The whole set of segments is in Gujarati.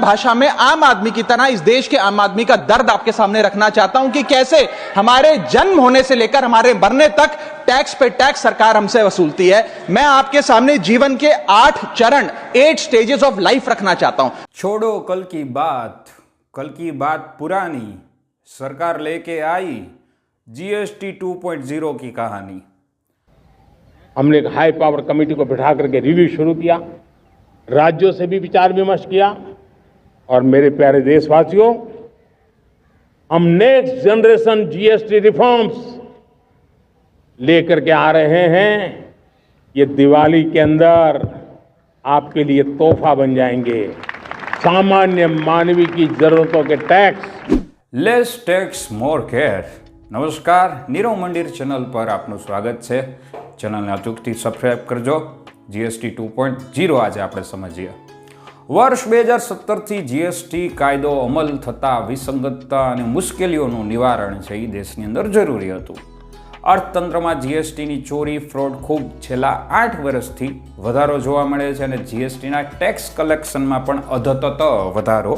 भाषा में आम आदमी की तरह इस देश के आम आदमी का दर्द आपके सामने रखना चाहता हूँ कि कैसे हमारे जन्म होने से लेकर हमारे मरने तक टैक्स पे टैक्स सरकार हमसे वसूलती है। मैं आपके सामने जीवन के आठ चरण एट स्टेजेस ऑफ़ लाइफ रखना चाहता हूँ। छोड़ो कल की बात कल की बात पुरानी सरकार लेके आई जीएसटी 2.0 की कहानी। हमने एक हाई पावर कमेटी को बिठा करके रिव्यू शुरू किया राज्यों से भी विचार विमर्श किया और मेरे प्यारे देशवासियों हम नेक्स्ट जनरेशन जीएसटी रिफॉर्म्स लेकर के आ रहे हैं ये दिवाली के अंदर आपके लिए तोहफा बन जाएंगे सामान्य मानवीय की जरूरतों के tax less tax more care નમસ્કાર નીરવ મંદિર ચેનલ પર આપનું સ્વાગત છે ચેનલને અચૂકથી સબસ્ક્રાઈબ કરજો જીએસટી ટુ પોઈન્ટ જીરો આજે આપણે સમજીએ વર્ષ બે હજાર સત્તરથી જીએસટી કાયદો અમલ થતાં વિસંગતતા અને મુશ્કેલીઓનું નિવારણ છે એ દેશની અંદર જરૂરી હતું. અર્થતંત્રમાં જીએસટીની ચોરી, ફ્રોડ ખૂબ છેલ્લા આઠ વર્ષથી વધારો જોવા મળે છે અને જીએસટીના ટેક્સ કલેક્શનમાં પણ અધતત વધારો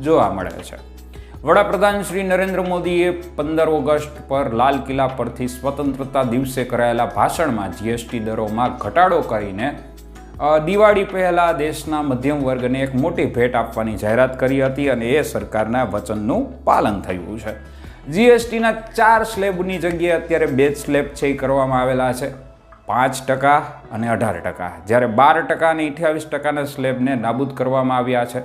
જોવા મળે છે. વડાપ્રધાન શ્રી નરેન્દ્ર મોદીએ પંદર ઓગસ્ટ પર લાલ કિલ્લા પરથી સ્વતંત્રતા દિવસે કરાયેલા ભાષણમાં જીએસટી દરોમાં ઘટાડો કરીને દિવાળી પહેલાં દેશના મધ્યમ વર્ગને એક મોટી ભેટ આપવાની જાહેરાત કરી હતી અને એ સરકારના વચનનું પાલન થયું છે. જીએસટીના ચાર સ્લેબની જગ્યાએ અત્યારે બે જ સ્લેબ છે એ કરવામાં આવેલા છે. પાંચ ટકા અને અઢાર ટકા. જ્યારે બાર ટકા અને અઠ્યાવીસ ટકાના સ્લેબને નાબૂદ કરવામાં આવ્યા છે.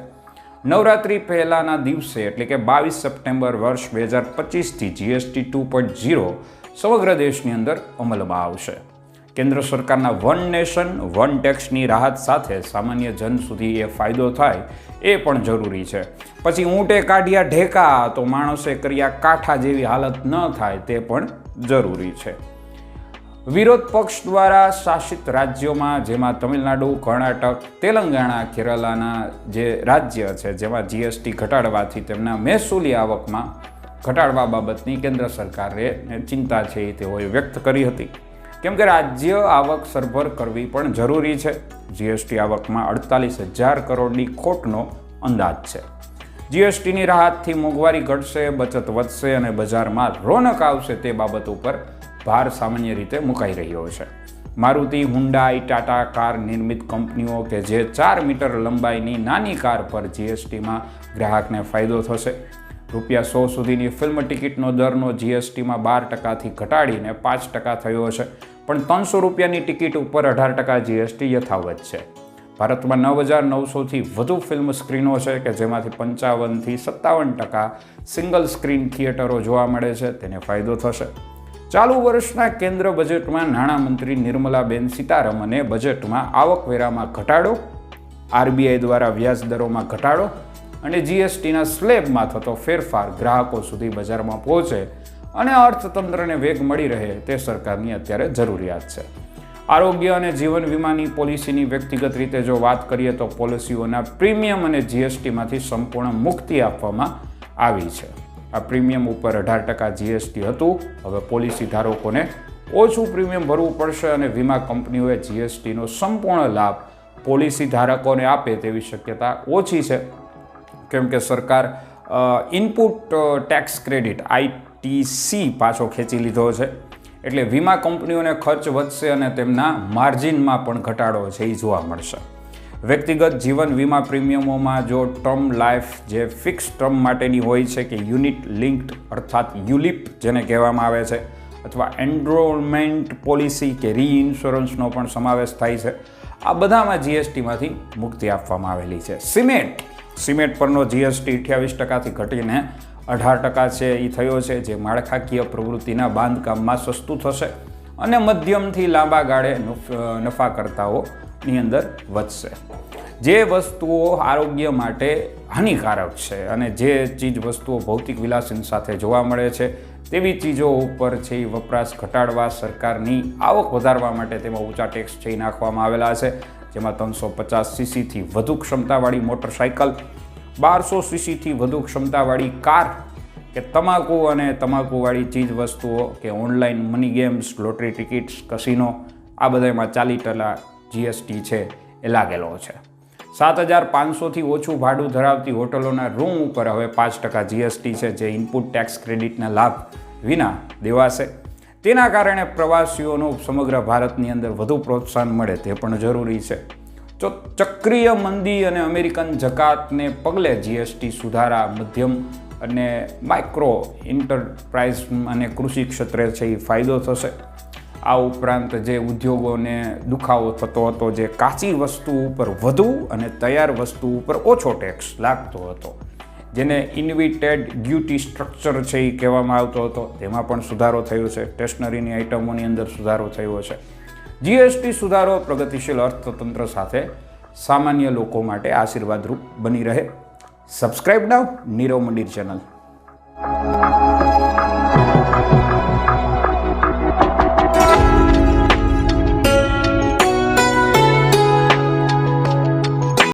નવરાત્રિ પહેલાંના દિવસે, એટલે કે બાવીસ સપ્ટેમ્બર વર્ષ બે હજાર પચીસથી જીએસટી ટુ પોઈન્ટ ઝીરો સમગ્ર દેશની અંદર અમલમાં આવશે. કેન્દ્ર સરકારના વન નેશન, વન ટેક્સની રાહત સાથે સામાન્ય જન સુધી એ ફાયદો થાય એ પણ જરૂરી છે. પછી ઊંટે કાઢ્યા ઢેકા, તો માણસે કર્યા કાંઠા જેવી હાલત ન થાય તે પણ જરૂરી છે. વિરોધ પક્ષ દ્વારા શાસિત રાજ્યોમાં, જેમાં તમિલનાડુ, કર્ણાટક, તેલંગાણા, કેરલાના જે રાજ્ય છે, જેમાં જીએસટી ઘટાડવાથી તેમના મહેસૂલી આવકમાં ઘટાડવા બાબતની કેન્દ્ર સરકારે ચિંતા છે તેઓએ વ્યક્ત કરી હતી. કેમ કે રાજ્ય આવક સરભર કરવી પણ જરૂરી છે. જીએસટી આવકમાં અડતાલીસ હજાર કરોડની ખોટનો અંદાજ છે. જીએસટીની રાહતથી મોંઘવારી ઘટશે, બચત વધશે અને બજારમાં રોનક આવશે તે બાબત ઉપર ભાર સામાન્ય રીતે મુકાઈ રહ્યો છે. મારુતિ હુન્ડાઈ ટાટા કાર નિર્મિત કંપનીઓ કે જે ચાર મીટર લંબાઈની નાની કાર પર જીએસટીમાં ગ્રાહકને ફાયદો થશે. રૂપિયા સો સુધીની ફિલ્મ ટિકિટનો દરનો જીએસટીમાં બાર ટકાથી ઘટાડીને પાંચ ટકા થયો છે. પણ ત્રણસો રૂપિયાની ટિકિટ ઉપર અઢાર ટકા જીએસટી યથાવત છે. ભારતમાં નવ હજાર નવસોથી વધુ ફિલ્મ સ્ક્રીનો છે કે જેમાંથી પંચાવનથી સત્તાવન ટકા સિંગલ સ્ક્રીન થિયેટરો જોવા મળે છે. તેને ફાયદો થશે. ચાલુ વર્ષના કેન્દ્ર બજેટમાં નાણામંત્રી નિર્મલાબેન સીતારમણે બજેટમાં આવકવેરામાં ઘટાડો આરબીઆઈ દ્વારા વ્યાજ દરોમાં ઘટાડો અને જીએસટીના સ્લેબમાં થતો ફેરફાર ગ્રાહકો સુધી બજારમાં પહોંચે અને અર્થતંત્રને વેગ મળી રહે તે સરકારની અત્યારે જરૂરિયાત છે. આરોગ્ય અને જીવન વીમાની પોલિસીની વ્યક્તિગત રીતે જો વાત કરીએ તો પોલિસીઓના પ્રીમિયમ અને જીએસટીમાંથી સંપૂર્ણ મુક્તિ આપવામાં આવી છે. આ પ્રીમિયમ ઉપર અઢાર ટકા જીએસટી હતું. હવે પોલિસી ધારકોને ઓછું પ્રીમિયમ ભરવું પડશે અને વીમા કંપનીઓએ જીએસટીનો સંપૂર્ણ લાભ પોલિસી ધારકોને આપે તેવી શક્યતા ઓછી છે. કેમ કે સરકાર ઇનપુટ ટેક્સ ક્રેડિટ આઈટીસી પાછો ખેંચી લીધો છે. એટલે વીમા કંપનીઓને ખર્ચ વધશે અને તેમના માર્જિનમાં પણ ઘટાડો છે એ જોવા મળશે. વ્યક્તિગત જીવન વીમા પ્રીમિયમોમાં જો ટર્મ લાઈફ જે ફિક્સ ટર્મ માટેની હોય છે કે યુનિટ લિંક્ડ અર્થાત યુલિપ જેને કહેવામાં આવે છે, અથવા એન્ડ્રોલમેન્ટ પોલિસી કે રીઇન્સ્યોરન્સનો પણ સમાવેશ થાય છે, આ બધામાં જીએસટીમાંથી મુક્તિ આપવામાં આવેલી છે. સિમેન્ટ સિમેન્ટ પરનો જીએસટી અઠ્યાવીસ ટકાથી ઘટીને અઢાર ટકા છે. એ થયો છે જે માળખાકીય પ્રવૃત્તિના બાંધકામમાં સસ્તું થશે અને મધ્યમથી લાંબા ગાળે નફાકર્તાઓની અંદર વધશે. જે વસ્તુઓ આરોગ્ય માટે હાનિકારક છે અને જે ચીજ વસ્તુઓ ભૌતિક વિલાસન સાથે જોવા મળે છે, તેવી ચીજો ઉપર છે એ વપરાશ ઘટાડવા સરકારની આવક વધારવા માટે તેમાં ઊંચા ટેક્સ છે નાખવામાં આવેલા છે. જેમાં ત્રણસો પચાસ સીસીથી વધુ ક્ષમતાવાળી મોટરસાયકલ, બારસો સીસીથી વધુ ક્ષમતાવાળી કાર કે તમાકુ અને તમાકુવાળી ચીજ વસ્તુઓ કે online money games, lottery tickets, casino, આ બધામાં ચાલી ટલા જીએસટી છે એ લાગેલો છે. સાત હજાર પાંચસોથી ઓછું ભાડું ધરાવતી હોટલોના રૂમ ઉપર હવે પાંચ ટકા જીએસટી છે, જે ઇનપુટ ટેક્સ ક્રેડિટના લાભ વિના દેવાશે. તેના કારણે પ્રવાસીઓનું સમગ્ર ભારતની અંદર વધુ પ્રોત્સાહન મળે તે પણ જરૂરી છે. તો ચક્રીય મંદી અને અમેરિકન જકાતને પગલે જીએસટી સુધારા, મધ્યમ અને માઇક્રો એન્ટરપ્રાઇઝ અને કૃષિ ક્ષેત્રે છે એ ફાયદો થશે. આ ઉપરાંત જે ઉદ્યોગોને દુખાવો થતો હતો, જે કાચી વસ્તુ ઉપર વધુ અને તૈયાર વસ્તુ ઉપર ઓછો ટેક્સ લાગતો હતો. જેને ઇન્વિટેડ ડ્યુટી સ્ટ્રક્ચર છે એ કહેવામાં આવતો હતો. તેમાં પણ સુધારો થયો છે. સ્ટેશનરીની આઇટમોની અંદર સુધારો થયો છે. જીએસટી સુધારો પ્રગતિશીલ અર્થતંત્ર સાથે સામાન્ય લોકો માટે આશીર્વાદરૂપ બની રહે. સબસ્ક્રાઇબ નાવ નીરવ મંદિર ચેનલ